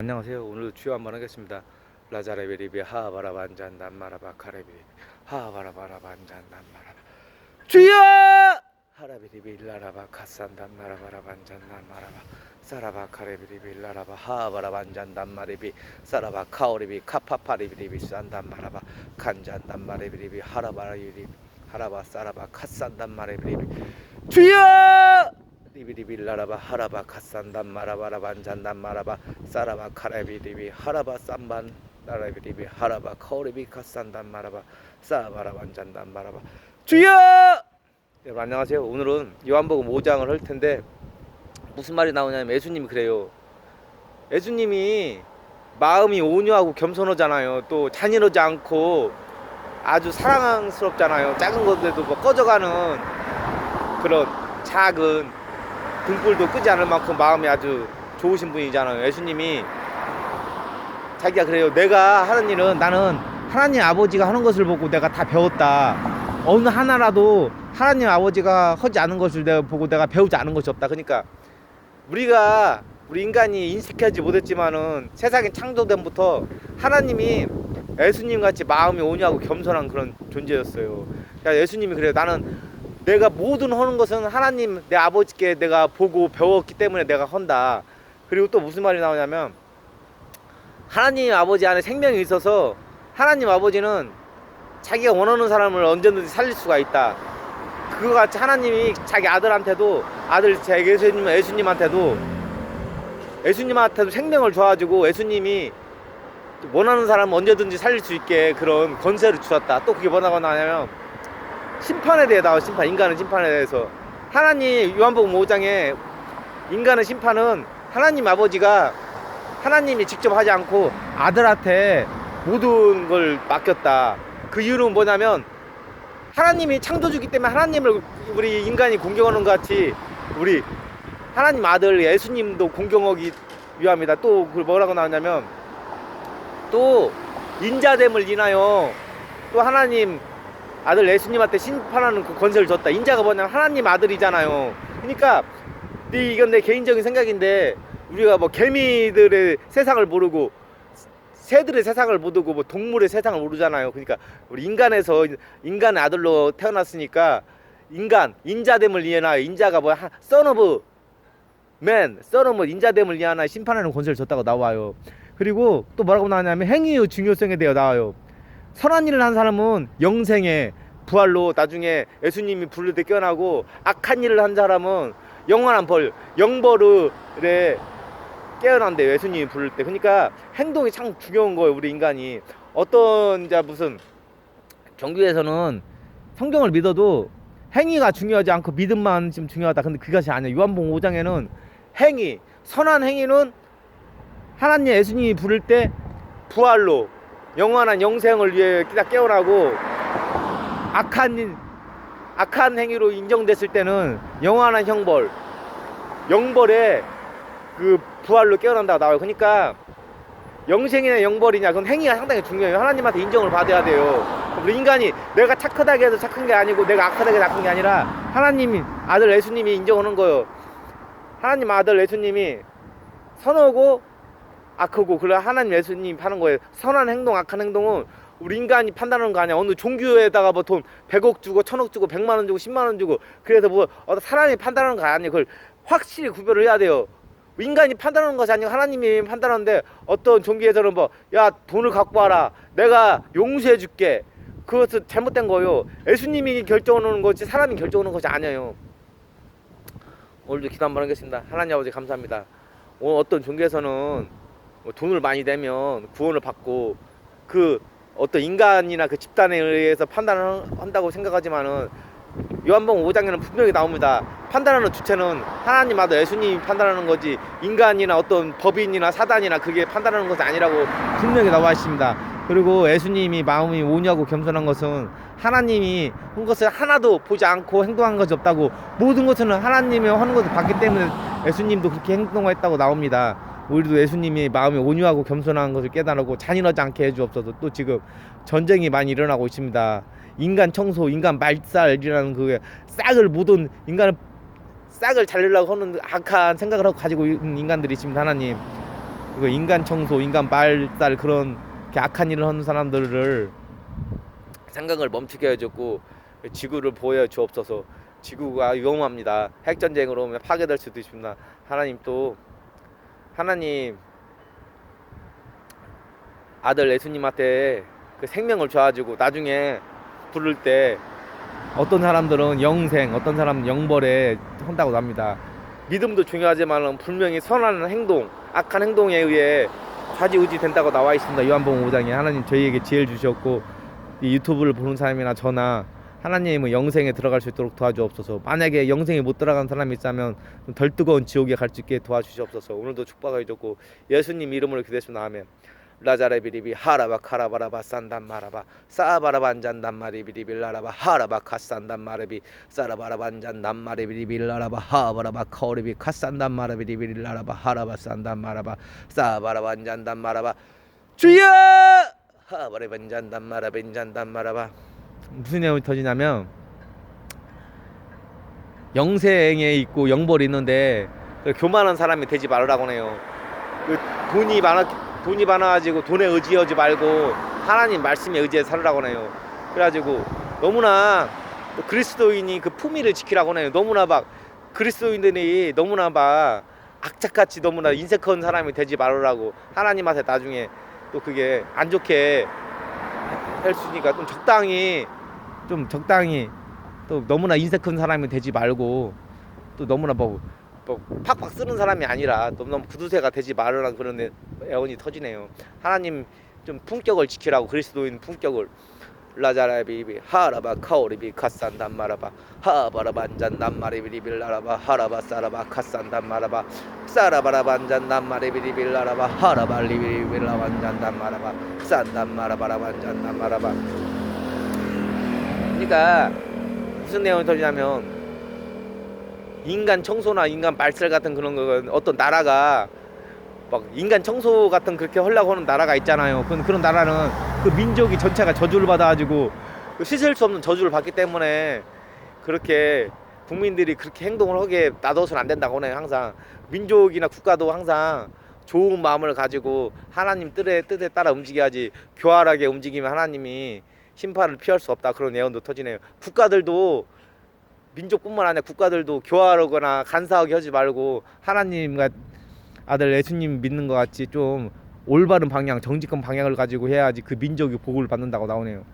안녕하세요. 오늘도 주요 한번 하겠습니다. 라자레베리비 하바라반잔 남마라바 카레비 하바라바라반잔 남마라바. 주여! 하라비리비 라라바 카산 남마라바라반잔 남마라바. 사라바 카레비리비 라라바 하바라반잔 남마리비 사라바 카오리비 카파파리비리비 산담마라바 간잔 남마리비리비 하라바리비리 하라바 사라바 카산 남마리비리비 주여 리비리빌라라바 하라바 카산담 마라바라 반잔담 마라바 사라바 카라비리비 하라바 쌈반 나라비리비 하라바 카오리비 카산담 마라바 사바라 반잔담 마라바. 주여! 여러분 안녕하세요. 오늘은 요한복음 5장을 할 텐데 무슨 말이 나오냐면 예수님이 그래요. 예수님이 마음이 온유하고 겸손하잖아요. 또 잔인하지 않고 아주 사랑스럽잖아요. 작은 것에도 뭐 꺼져가는 그런 작은 등불도 끄지 않을 만큼 마음이 아주 좋으신 분이잖아요. 예수님이 자기가 그래요. 내가 하는 일은 나는 하나님 아버지가 하는 것을 보고 내가 다 배웠다. 어느 하나라도 하나님 아버지가 하지 않은 것을 내가 보고 내가 배우지 않은 것이 없다. 그러니까 우리가 우리 인간이 인식하지 못했지만은 세상의 창조됨부터 하나님이 예수님 같이 마음이 온유하고 겸손한 그런 존재였어요. 그러니까 예수님이 그래요. 나는 내가 모든 하는 것은 하나님 내 아버지께 내가 보고 배웠기 때문에 내가 한다. 그리고 또 무슨 말이 나오냐면 하나님 아버지 안에 생명이 있어서 하나님 아버지는 자기가 원하는 사람을 언제든지 살릴 수가 있다. 그거 같이 하나님이 자기 아들한테도 아들 제 예수님 예수님한테도 예수님한테도 생명을 줘가지고 예수님이 원하는 사람 언제든지 살릴 수 있게 그런 권세를 주었다. 또 그게 뭐라고 나오냐면 심판에 대해 나와 심판 인간의 심판에 대해서. 하나님 요한복음 5장에 인간의 심판은 하나님 아버지가 하나님이 직접 하지 않고 아들한테 모든 걸 맡겼다. 그 이유는 뭐냐면 하나님이 창조주기 때문에 하나님을 우리 인간이 공경하는 것 같이 우리 하나님 아들 예수님도 공경하기 위함이다. 또 그 뭐라고 나오냐면 또 인자됨을 인하여 또 하나님 아들 예수님한테 심판하는 그 권세를 줬다. 인자가 뭐냐면 하나님 아들이잖아요. 그러니까 네, 이건 내 개인적인 생각인데 우리가 뭐 개미들의 세상을 모르고 새들의 세상을 모르고 뭐 동물의 세상을 모르잖아요. 그러니까 우리 인간에서 인간의 아들로 태어났으니까 인간 인자됨을 위하여 인자가 뭐 써너브 맨 써너브 인자됨을 위하여 심판하는 권세를 줬다고 나와요. 그리고 또 뭐라고 나오냐면 행위의 중요성에 대해 나와요. 선한 일을 한 사람은 영생에 부활로 나중에 예수님이 때 깨어나고 악한 일을 한 사람은 영원한 벌 영벌에 깨어난대요 예수님이 부를 때. 그러니까 행동이 참 중요한 거예요 우리 인간이. 어떤 자 무슨 종교에서는 성경을 믿어도 행위가 중요하지 않고 믿음만 지금 중요하다. 근데 그것이 아니야 요한복음 5장에는 행위 선한 행위는 하나님 예수님이 부를 때 부활로 영원한 영생을 위해 딱 깨어나고 악한 악한 행위로 인정됐을 때는 영원한 형벌 영벌에 그 부활로 깨어난다고 나와요. 그러니까 영생이냐 영벌이냐 그건 행위가 상당히 중요해요. 하나님한테 인정을 받아야 돼요. 우리 인간이 내가 착하다고 해서 착한 게 아니고 내가 악하다고 악한 게 아니라 하나님이 아들 예수님이 인정하는 거예요. 하나님 아들 예수님이 선하고 악하고 그래 하나님 예수님 파는 거예요. 선한 행동, 악한 행동은 우리 인간이 판단하는 거 아니야. 어느 종교에다가 뭐 돈 100억 주고 1000억 주고 100만 원 주고 10만 원 주고 그래서 뭐 어떤 사람이 판단하는 거 아니야. 그걸 확실히 구별을 해야 돼요. 인간이 판단하는 것이 아니고 하나님이 판단하는데 어떤 종교에서는 뭐 야 돈을 갖고 와라 내가 용서해 줄게 그것은 잘못된 거예요 예수님이 결정하는 거지 사람이 결정하는 것이 아니에요 오늘도 기도 한번 하겠습니다 하나님 아버지 감사합니다 오늘 어떤 종교에서는 뭐 돈을 많이 내면 구원을 받고 그 어떤 인간이나 그 집단에 의해서 판단을 한다고 생각하지만은 요한복음 5장에는 분명히 나옵니다. 판단하는 주체는 하나님 아들 예수님이 판단하는 거지 인간이나 어떤 법인이나 사단이나 그게 판단하는 것이 아니라고 분명히 나와 있습니다. 그리고 예수님이 마음이 온유하고 겸손한 것은 하나님이 한 것을 하나도 보지 않고 행동한 것이 없다고 모든 것은 하나님이 하는 것을 봤기 때문에 예수님도 그렇게 행동했다고 나옵니다. 우리도 예수님이 마음이 온유하고 겸손한 것을 깨달고 잔인하지 않게 해주옵소서. 또 지금 전쟁이 많이 일어나고 있습니다. 인간 청소, 인간 말살이라는 그 싹을 모든 인간을 싹을 잘리려고 하는 악한 생각을 하고 가지고 있는 인간들이 있습니다. 하나님. 그 인간 청소, 인간 발달 그런 악한 일을 하는 사람들을 생각을 멈추게 해줬고 지구를 보여 주옵소서. 지구가 위험합니다. 핵 전쟁으로 파괴될 수도 있습니다. 하나님 또 하나님 아들 예수님한테 그 생명을 줘가지고 나중에 부를 때 어떤 사람들은 영생, 어떤 사람은 영벌에 한다고 합니다. 믿음도 중요하지만 분명히 선한 행동, 악한 행동에 의해 좌지우지 된다고 나와 있습니다. 요한복음 5장에 하나님 저희에게 지혜를 주셨고 이 유튜브를 보는 사람이나 저나 하나님은 영생에 들어갈 수 있도록 도와주옵소서. 만약에 영생에 못 들어간 사람이 있다면 좀덜 뜨거운 지옥에 갈 수 있게 도와주시옵소서. 오늘도 축복하게 줬고 예수님 이름으로 기도했습니다. 아멘. 라자레비리비 하라바 카라바라바 산단 마라바 사바라반 잔단 마리비리비 라라바 하라바 카산단 마레비 사라바라반 잔단 마리비리비 라라바 하바라바 카오리비 카산단 마라비리비 라라바 하라바 산단 마라바 사바라반 잔단 마라바 주여 하바라반 잔단 마라빈 잔단 마라바 무슨 내용이 터지냐면 영생에 있고 영벌이 있는데 그 교만한 사람이 되지 말으라고 해요. 그 돈이 많아 돈이 많아가지고 돈에 의지하지 말고 하나님 말씀에 의지해 살으라고 해요. 그래가지고 너무나 또 그리스도인이 그 품위를 지키라고 해요. 너무나 막 그리스도인들이 너무나 막 악착같이 너무나 인색한 사람이 되지 말으라고 하나님한테 나중에 또 그게 안 좋게 할수 있으니까 좀 적당히 좀 적당히 또 너무나 인색한 사람이 되지 말고 또 너무나 뭐, 뭐 팍팍 쓰는 사람이 아니라 너무 구두쇠가 되지 말으라 그런 애- 애원이 터지네요. 하나님 좀 품격을 지키라고 그리스도인 품격을. 라자라비비 하라바 카오리비 카산단 마라바. 하바라반잔 남마리비리빌 라라바. 하라바 사라바 카산단 마라바. 사라바라반잔 남마리비리빌 라라바. 하라발리비리빌 라반잔 남마라바. 산단 마라바라반잔 남마라바 그러니까 무슨 내용이 터지냐면 인간 청소나 인간 말살 같은 그런 거 어떤 나라가 막 인간 청소 같은 그렇게 하려고 하는 나라가 있잖아요. 그런 그런 나라는 그 민족이 전체가 저주를 받아가지고 그 씻을 수 없는 저주를 받기 때문에 그렇게 국민들이 그렇게 행동을 하게 놔둬서는 안 된다고 해요. 항상 민족이나 국가도 항상 좋은 마음을 가지고 하나님 뜻에 뜻에 따라 움직여야지 교활하게 움직이면 하나님이 심판을 피할 수 없다 그런 예언도 터지네요. 국가들도 민족뿐만 아니라 국가들도 교활하거나 간사하게 하지 말고 하나님과 아들 예수님 믿는 것 같이 좀 올바른 방향, 정직한 방향을 가지고 해야지 그 민족이 복을 받는다고 나오네요.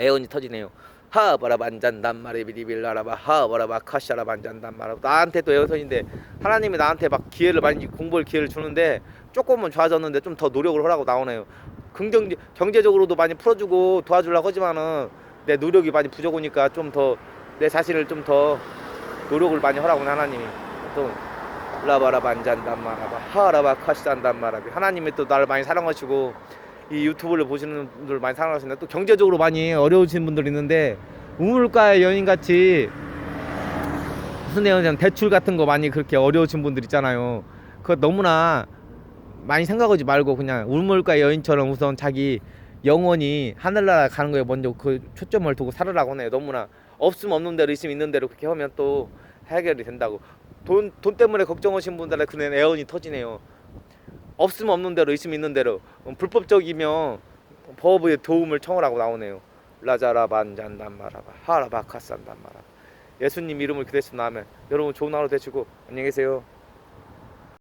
애언이 터지네요. 하바라 반잔 단마리비리빌라라바 하바라바 카샤라 반잔 단마라 나한테 또 애언선인데 하나님이 나한테 막 기회를 많이 공부할 기회를 주는데 조금은 좋아졌는데 좀 더 노력을 하라고 나오네요. 긍정 경제적으로도 많이 풀어주고 도와주려고 하지만은 내 노력이 많이 부족하니까 좀 더 내 자신을 좀 더 노력을 많이 하라고 하나님이 또 라바라 반잔단 마라바 하라바 카시단단 마라비 하나님이 또 나를 많이 사랑하시고 이 유튜브를 보시는 분들 많이 사랑하시는데 또 경제적으로 많이 어려우신 분들 있는데 우물가의 여인 같이 무슨 내용이냐면 대출 같은 거 많이 그렇게 어려우신 분들 있잖아요. 그거 너무나 많이 생각하지 말고 그냥 우물가의 여인처럼 우선 자기 영원히 하늘나라 가는 거에 먼저 그 초점을 두고 살으라고 해요. 너무나 없으면 없는 대로 있으면 있는 대로 그렇게 하면 또 해결이 된다고. 돈, 돈 때문에 걱정하신 분들의 그는 애원이 터지네요. 없으면 없는 대로 있으면 있는 대로 음, 불법적이면 법의 도움을 청하라고 나오네요. 라자라 반잔단 마라바 하라바카산단 마라 예수님 이름을 기대했으면 아멘. 여러분 좋은 하루 되시고 안녕히 계세요.